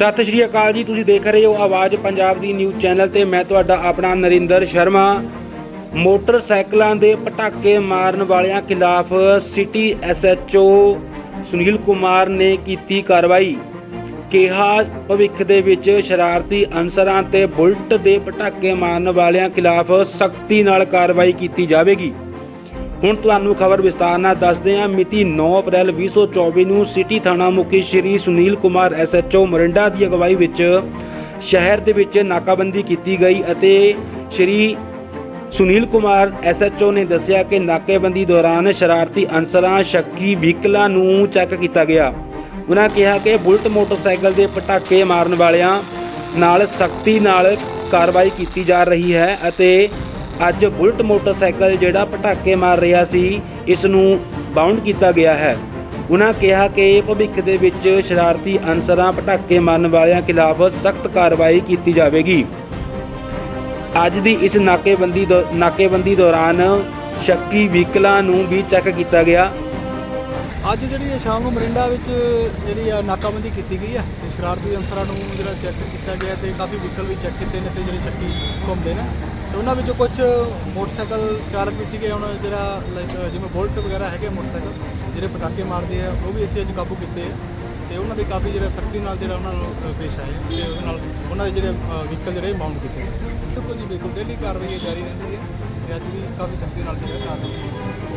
ਸਤਿ ਸ਼੍ਰੀ ਅਕਾਲ ਜੀ, ਤੁਸੀਂ ਦੇਖ ਰਹੇ ਹੋ ਆਵਾਜ਼ ਪੰਜਾਬ ਦੀ ਨਿਊਜ਼ ਚੈਨਲ ਤੇ ਮੈਂ ਤੁਹਾਡਾ ਆਪਣਾ ਨਰਿੰਦਰ ਸ਼ਰਮਾ। ਮੋਟਰਸਾਈਕਲਾਂ ਦੇ ਪਟਾਕੇ ਮਾਰਨ ਵਾਲਿਆਂ ਖਿਲਾਫ ਸਿਟੀ ਐਸਐਚਓ ਸੁਨੀਲ ਕੁਮਾਰ ਨੇ ਕੀਤੀ ਕਾਰਵਾਈ। ਕਿਹਾ, ਭਵਿੱਖ ਦੇ ਵਿੱਚ ਸ਼ਰਾਰਤੀ ਅਨਸਰਾਂ ਤੇ ਬੁਲਟ ਦੇ ਪਟਾਕੇ ਮਾਰਨ ਵਾਲਿਆਂ ਖਿਲਾਫ ਸਖਤੀ ਨਾਲ ਕਾਰਵਾਈ ਕੀਤੀ ਜਾਵੇਗੀ। ਹੁਣ ਤੁਹਾਨੂੰ ਖਬਰ ਵਿਸਤਾਰ ਨਾਲ ਦੱਸਦੇ ਹਾਂ, ਮਿਤੀ 9 ਅਪ੍ਰੈਲ 2024 ਨੂੰ ਸਿਟੀ ਥਾਣਾ ਮੁਖੀ ਸ਼੍ਰੀ ਸੁਨੀਲ ਕੁਮਾਰ ਐਸਐਚਓ ਮਰਿੰਡਾ ਦੀ ਅਗਵਾਈ ਵਿੱਚ ਸ਼ਹਿਰ ਦੇ ਵਿੱਚ ਨਾਕਾਬੰਦੀ ਕੀਤੀ ਗਈ ਅਤੇ ਸ਼੍ਰੀ ਸੁਨੀਲ ਕੁਮਾਰ ਐਸਐਚਓ ਨੇ ਦੱਸਿਆ ਕਿ ਨਾਕੇਬੰਦੀ ਦੌਰਾਨ ਸ਼ਰਾਰਤੀ ਅਨਸਰਾਂ ਸ਼ੱਕੀ ਵਹੀਕਲਾਂ ਨੂੰ ਚੈੱਕ ਕੀਤਾ ਗਿਆ। ਉਹਨਾਂ ਕਿਹਾ ਕਿ ਬੁਲਟ ਮੋਟਰਸਾਈਕਲ ਦੇ ਪਟਾਕੇ ਮਾਰਨ ਵਾਲਿਆਂ ਨਾਲ ਸਖਤੀ ਨਾਲ ਕਾਰਵਾਈ ਕੀਤੀ ਜਾ ਰਹੀ ਹੈ ਅਤੇ ਅੱਜ ਬੁਲਟ ਮੋਟਰਸਾਈਕਲ ਜਿਹੜਾ ਪਟਾਕੇ ਮਾਰ ਰਿਹਾ ਸੀ ਇਸ ਨੂੰ ਬਾਉਂਡ ਕੀਤਾ ਗਿਆ ਹੈ। ਉਹਨਾਂ ਕਿਹਾ ਕਿ ਭਵਿੱਖ ਦੇ ਵਿੱਚ ਸ਼ਰਾਰਤੀ ਅਨਸਰਾਂ ਪਟਾਕੇ ਮਾਰਨ ਵਾਲਿਆਂ ਖਿਲਾਫ ਸਖਤ ਕਾਰਵਾਈ ਕੀਤੀ ਜਾਵੇਗੀ। ਅੱਜ ਦੀ ਇਸ ਨਾਕੇਬੰਦੀ ਦੌ- ਨਾਕੇਬੰਦੀ ਦੌਰਾਨ ਸ਼ੱਕੀ ਵਹੀਕਲਾਂ ਨੂੰ ਵੀ ਚੈੱਕ ਕੀਤਾ ਗਿਆ। ਅੱਜ ਜਿਹੜੀ ਇਹ ਸ਼ਾਮ ਨੂੰ ਮਰਿੰਡਾ ਵਿੱਚ ਜਿਹੜੀ ਆ ਨਾਕਾਬੰਦੀ ਕੀਤੀ ਗਈ ਹੈ ਤੇ ਸ਼ਰਾਰਤੀ ਅਨਸਰਾਂ ਨੂੰ ਜਿਹੜਾ ਚੈੱਕ ਕੀਤਾ ਗਿਆ ਤੇ ਕਾਫੀ ਵਹੀਕਲ ਵੀ ਚੈੱਕ ਕੀਤੇ ਨੇ ਤੇ ਜਿਹੜੇ ਚੱਕੀ ਘੁੰਮਦੇ ਨੇ। ਤੇ ਉਹਨਾਂ ਵਿੱਚੋਂ ਕੁਝ ਮੋਟਰਸਾਈਕਲ ਚਾਲਕ ਵੀ ਸੀਗੇ, ਹੁਣ ਜਿਹੜਾ ਲਾਈਕ ਜਿਵੇਂ ਬੁਲਟ ਵਗੈਰਾ ਹੈਗੇ ਮੋਟਰਸਾਈਕਲ, ਜਿਹੜੇ ਪਟਾਕੇ ਮਾਰਦੇ ਆ, ਉਹ ਵੀ ਅਸੀਂ ਅੱਜ ਕਾਬੂ ਕੀਤੇ ਆ। ਤੇ ਉਹਨਾਂ ਦੇ ਕਾਫੀ ਜਿਹੜਾ ਸਖਤੀ ਨਾਲ ਜਿਹੜਾ ਉਹਨਾਂ ਨੂੰ ਪੇਸ਼ ਆਏ ਤੇ ਉਹਦੇ ਨਾਲ ਉਹਨਾਂ ਦੇ ਜਿਹੜੇ ਵਹੀਕਲ ਜਿਹੜੇ ਬਾਉਂਡ ਕੀਤੇ ਬਿਲਕੁਲ ਜੀ ਬਿਲਕੁਲ ਡੇਲੀ ਕਾਰਵਾਈ ਇਹ ਜਾਰੀ ਰਹਿੰਦੀ ਹੈ, ਤੇ ਅੱਜ ਵੀ ਕਾਫੀ ਸਖਤੀ ਨਾਲ ਜਿਹੜਾ ਕਾਰਵਾਈ